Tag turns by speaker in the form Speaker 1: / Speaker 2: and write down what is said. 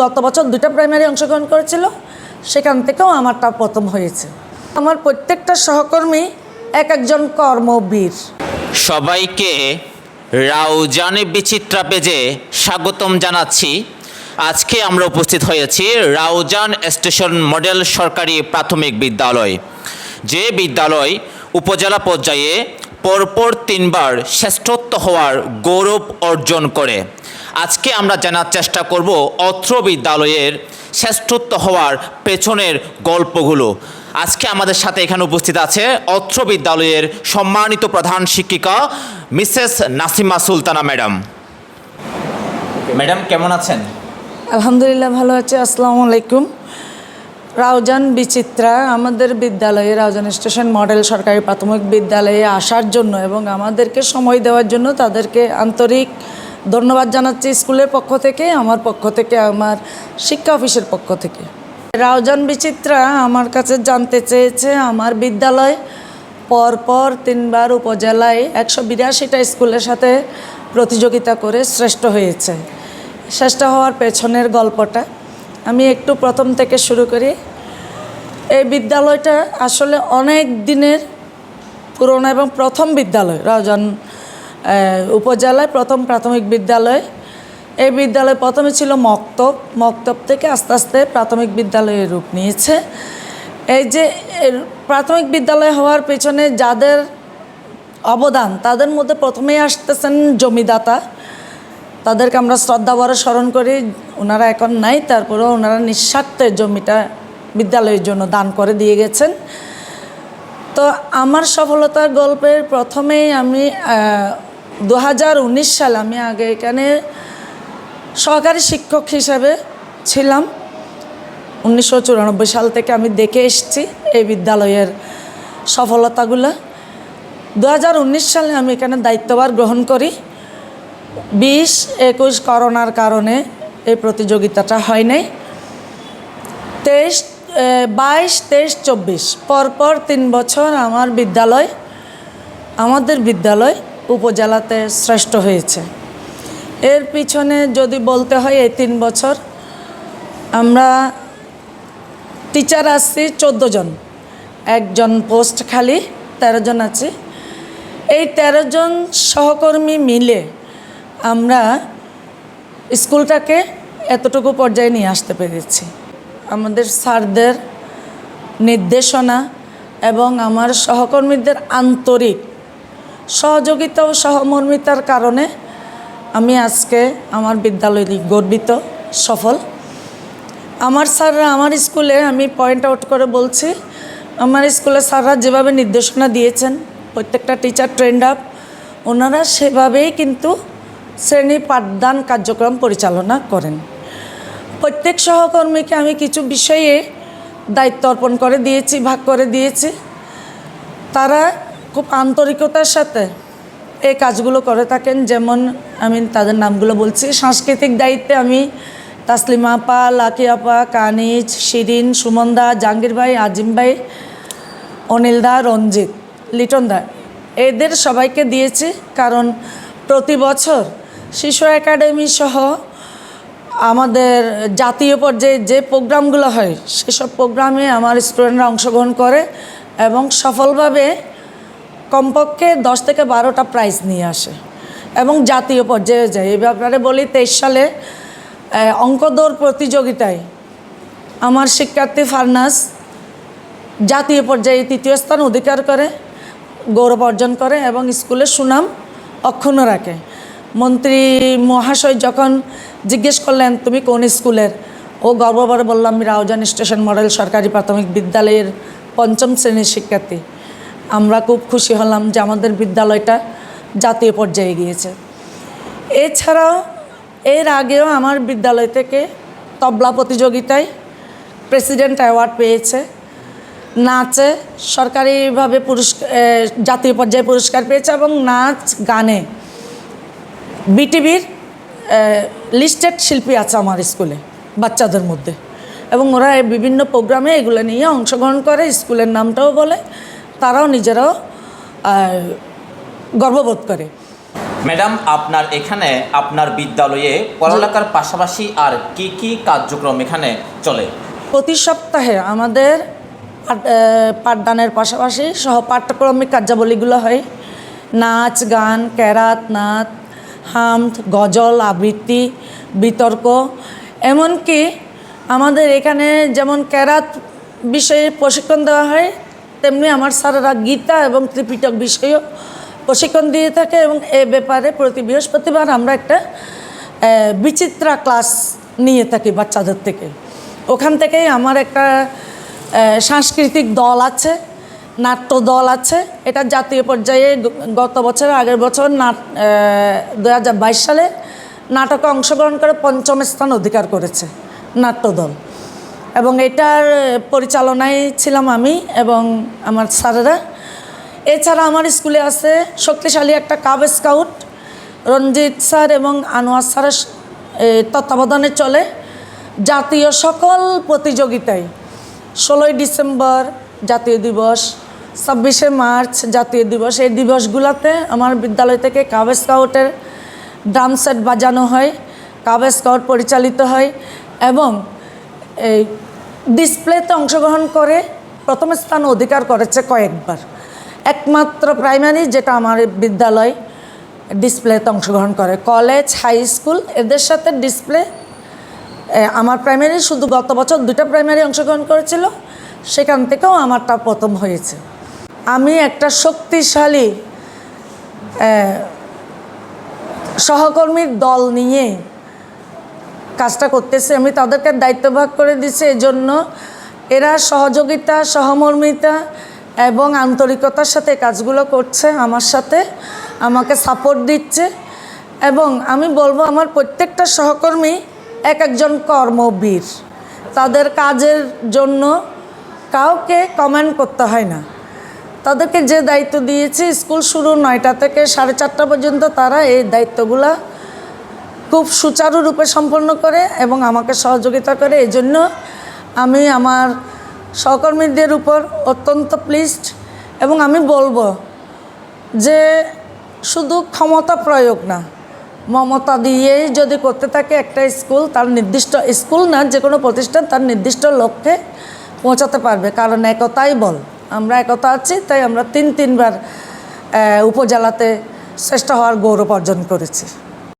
Speaker 1: গত বছর দুটা প্রাইমারি অংশগ্রহণ করেছিল, সেখান থেকেও আমারটা প্রথম হয়েছে। আমার প্রত্যেকটা সহকর্মী এক একজন কর্মবীর।
Speaker 2: সবাইকে রাউজানে বিচিত্রা পেজে স্বাগতম জানাচ্ছি। আজকে আমরা উপস্থিত হয়েছি রাউজান স্টেশন মডেল সরকারি প্রাথমিক বিদ্যালয়, যে বিদ্যালয় উপজেলা পর্যায়ে পরপর তিনবার শ্রেষ্ঠত্ব হওয়ার গৌরব অর্জন করে। আজকে আমরা জানার চেষ্টা করব অত্র বিদ্যালয়ের শ্রেষ্ঠত্ব হওয়ার পেছনের গল্পগুলো। আজকে আমাদের সাথে এখানে উপস্থিত আছে অত্র বিদ্যালয়ের সম্মানিত প্রধান শিক্ষিকা Mrs Nasima Sultana madam. Madam, কেমন আছেন?
Speaker 1: আলহামদুলিল্লাহ ভালো আছে, আসসালামু আলাইকুম। রাউজান বিচিত্রা, আমাদের বিদ্যালয়ে রাউজান স্টেশন মডেল সরকারি প্রাথমিক বিদ্যালয়ে আসার জন্য এবং আমাদেরকে সময় দেওয়ার জন্য তাদেরকে আন্তরিক ধন্যবাদ জানাচ্ছি স্কুলের পক্ষ থেকে, আমার পক্ষ থেকে, আমার শিক্ষা অফিসের পক্ষ থেকে। রাউজান বিচিত্রা আমার কাছে জানতে চেয়েছে, আমার বিদ্যালয় পরপর তিনবার উপজেলায় একশো বিরাশিটা স্কুলের সাথে প্রতিযোগিতা করে শ্রেষ্ঠ হয়েছে। শ্রেষ্ঠ হওয়ার পেছনের গল্পটা আমি একটু প্রথম থেকে শুরু করি। এই বিদ্যালয়টা আসলে অনেক দিনের পুরনো এবং প্রথম বিদ্যালয় রাজন উপজেলায় প্রথম প্রাথমিক বিদ্যালয়। এই বিদ্যালয় প্রথমে ছিল মক্তব। মক্তব থেকে আস্তে আস্তে প্রাথমিক বিদ্যালয়ের রূপ নিয়েছে। এই যে প্রাথমিক বিদ্যালয় হওয়ার পেছনে যাদের অবদান, তাদের মধ্যে প্রথমেই আসতেছেন জমিদাতা। তাদেরকে আমরা শ্রদ্ধা ভরে স্মরণ করি, ওনারা এখন নাই, তারপরেও ওনারা নিঃস্বার্থে জমিটা বিদ্যালয়ের জন্য দান করে দিয়ে গেছেন। তো আমার সফলতার গল্পের প্রথমেই আমি দু হাজার উনিশ সাল আমি আগে এখানে সহকারী শিক্ষক হিসাবে ছিলাম। উনিশশো চুরানব্বই সাল থেকে আমি দেখে এসছি এই বিদ্যালয়ের সফলতাগুলো। দু হাজার উনিশ সালে আমি এখানে দায়িত্বভার গ্রহণ করি। বিশ একুশ করোনার কারণে এই প্রতিযোগিতাটা হয় নাই। তেইশ বাইশ, তেইশ, চব্বিশ, পরপর তিন বছর আমার বিদ্যালয়, আমাদের বিদ্যালয় উপজেলাতে শ্রেষ্ঠ হয়েছে। এর পিছনে যদি বলতে হয় এই তিন বছর, আমরা টিচার আসছি চোদ্দ জন। একজন পোস্ট খালি, তেরো জন আছে। এই তেরো জন সহকর্মী মিলে আমরা স্কুলটাকে এতটুকু পর্যায়ে নিয়ে আসতে পেরেছি। আমাদের স্যারদের নির্দেশনা এবং আমার সহকর্মীদের আন্তরিক সহযোগিতা ও সহমর্মিতার কারণে আমি আজকে আমার বিদ্যালয় গর্বিত, সফল। আমার স্যাররা আমার স্কুলে, আমি পয়েন্ট আউট করে বলছি, আমার স্কুলে স্যাররা যেভাবে নির্দেশনা দিয়েছেন, প্রত্যেকটা টিচার ট্রেন্ড আপ ওনারা সেভাবেই কিন্তু শ্রেণি পাঠদান কার্যক্রম পরিচালনা করেন। প্রত্যেক সহকর্মীকে আমি কিছু বিষয়ে দায়িত্ব অর্পণ করে দিয়েছি, ভাগ করে দিয়েছি। তারা খুব আন্তরিকতার সাথে এই কাজগুলো করে থাকেন। যেমন আমি তাদের নামগুলো বলছি। সাংস্কৃতিক দায়িত্বে আমি তাসলিমা আপা, লাকি আপা, কানিজ, শিরিন সুমন দা জাহাঙ্গীর ভাই, আজিম ভাই, অনিল দা, রঞ্জিত, লিটন দা। এদের সবাইকে দিয়েছি কারণ প্রতি বছর শিশু একাডেমি সহ আমাদের জাতীয় পর্যায়ে যে প্রোগ্রামগুলো হয়, সেসব প্রোগ্রামে আমার স্টুডেন্টরা অংশগ্রহণ করে এবং সফলভাবে কমপক্ষে দশ থেকে বারোটা প্রাইজ নিয়ে আসে। এবং জাতীয় পর্যায়ে যায়। এই ব্যাপারে বলি, তেইশ সালে অঙ্ক দৌড় প্রতিযোগিতায় আমার শিক্ষার্থী ফার্নাস জাতীয় পর্যায়ে তৃতীয় স্থান অধিকার করে, গৌরব অর্জন করে এবং স্কুলের সুনাম অক্ষুণ্ণ রাখে। মন্ত্রী মহাশয় যখন জিজ্ঞেস করলেন, তুমি কোন স্কুলের? ও গর্বভরে বললাম, আমি রাউজান স্টেশন মডেল সরকারি প্রাথমিক বিদ্যালয়ের পঞ্চম শ্রেণির শিক্ষার্থী। আমরা খুব খুশি হলাম যে আমাদের বিদ্যালয়টা জাতীয় পর্যায়ে গিয়েছে। এছাড়াও এর আগেও আমার বিদ্যালয় থেকে তবলা প্রতিযোগিতায় প্রেসিডেন্ট অ্যাওয়ার্ড পেয়েছে। নাচে সরকারিভাবে পুরস্কার জাতীয় পর্যায়ে পুরস্কার পেয়েছে এবং নাচ, গানে। বিটিভির লিস্টেড শিল্পী আছে আমার স্কুলে, বাচ্চাদের মধ্যে। এবং ওরা বিভিন্ন প্রোগ্রামে এগুলো নিয়ে অংশগ্রহণ করে, স্কুলের নামটাও বলে। তারাও নিজেরাও গর্ববোধ করে।
Speaker 2: ম্যাডাম আপনার এখানে আপনার বিদ্যালয়ে পড়ালেখার পাশাপাশি আর কি কি কার্যক্রম এখানে চলে?
Speaker 1: প্রতি সপ্তাহে আমাদের পাঠ- পাঠদানের পাশাপাশি সহ পাঠ্যক্রমিক কার্যাবলীগুলো হয়। নাচ গান ক্যারাত নাচ হামদ গজল আবৃত্তি বিতর্ক। এমনকি আমাদের এখানে যেমন ক্যারাত বিষয়ে প্রশিক্ষণ দেওয়া হয় তেমনি আমার স্যারেরা গীতা এবং ত্রিপিটক বিষয়েও প্রশিক্ষণ দিয়ে থাকে এবং এ ব্যাপারে প্রতি বৃহস্পতিবার আমরা একটা বিচিত্রা ক্লাস নিয়ে থাকি বাচ্চাদের থেকে। ওখান থেকেই আমার একটা সাংস্কৃতিক দল আছে, নাট্য দল আছে। এটা জাতীয় পর্যায়ে গত বছর আগের বছর নাট দু হাজার বাইশ সালে নাটকে অংশগ্রহণ করে পঞ্চম স্থান অধিকার করেছে নাট্যদল এবং এটার পরিচালনায় ছিলাম আমি এবং আমার স্যারেরা। এছাড়া আমার স্কুলে আছে শক্তিশালী একটা কাব স্কাউট। রঞ্জিত স্যার এবং আনোয়ার স্যারের তত্ত্বাবধানে চলে। জাতীয় সকল প্রতিযোগিতায় ষোলোই ডিসেম্বর জাতীয় দিবস, ছাব্বিশে মার্চ জাতীয় দিবস। এই দিবসগুলোতে আমার বিদ্যালয় থেকে কাব স্কাউটের ড্রাম সেট বাজানো হয়, কাব স্কাউট পরিচালিত হয় এবং এই ডিসপ্লেতে অংশগ্রহণ করে প্রথম স্থান অধিকার করেছে কয়েকবার। একমাত্র প্রাইমারি যেটা আমার বিদ্যালয় ডিসপ্লেতে অংশগ্রহণ করে। কলেজ হাই স্কুল এদের সাথে ডিসপ্লে আমার প্রাইমারি শুধু গত বছর দুটো প্রাইমারি অংশগ্রহণ করেছিল, সেখান থেকেও আমারটা প্রথম হয়েছে। আমি একটা শক্তিশালী সহকর্মীর দল নিয়ে কাজটা করতেছি। আমি তাদেরকে দায়িত্বভাগ করে দিচ্ছি এজন্য এরা সহযোগিতা, সহমর্মিতা এবং আন্তরিকতার সাথে কাজগুলো করছে, আমার সাথে আমাকে সাপোর্ট দিচ্ছে এবং আমি বলব আমার প্রত্যেকটা সহকর্মী এক একজন কর্মবীর। তাদের কাজের জন্য কাউকে কমেন্ট করতে হয় না। তাদেরকে যে দায়িত্ব দিয়েছি, স্কুল শুরু নয়টা থেকে সাড়ে চারটা পর্যন্ত তারা এই দায়িত্বগুলো খুব সুচারুরূপে সম্পন্ন করে এবং আমাকে সহযোগিতা করে। এই জন্য আমি আমার সহকর্মীদের উপর অত্যন্ত প্লিজড এবং আমি বলব যে শুধু ক্ষমতা প্রয়োগ না, মমতা দিয়েই যদি করতে থাকে একটা স্কুল, তার নির্দিষ্ট স্কুল না, যে কোনো প্রতিষ্ঠান তার নির্দিষ্ট লক্ষ্যে পৌঁছাতে পারবে। কারণ একতাই বল, আমরা একতা আছি, তাই আমরা তিন তিনবার উপজেলাতে শ্রেষ্ঠ হওয়ার গৌরব অর্জন করেছি।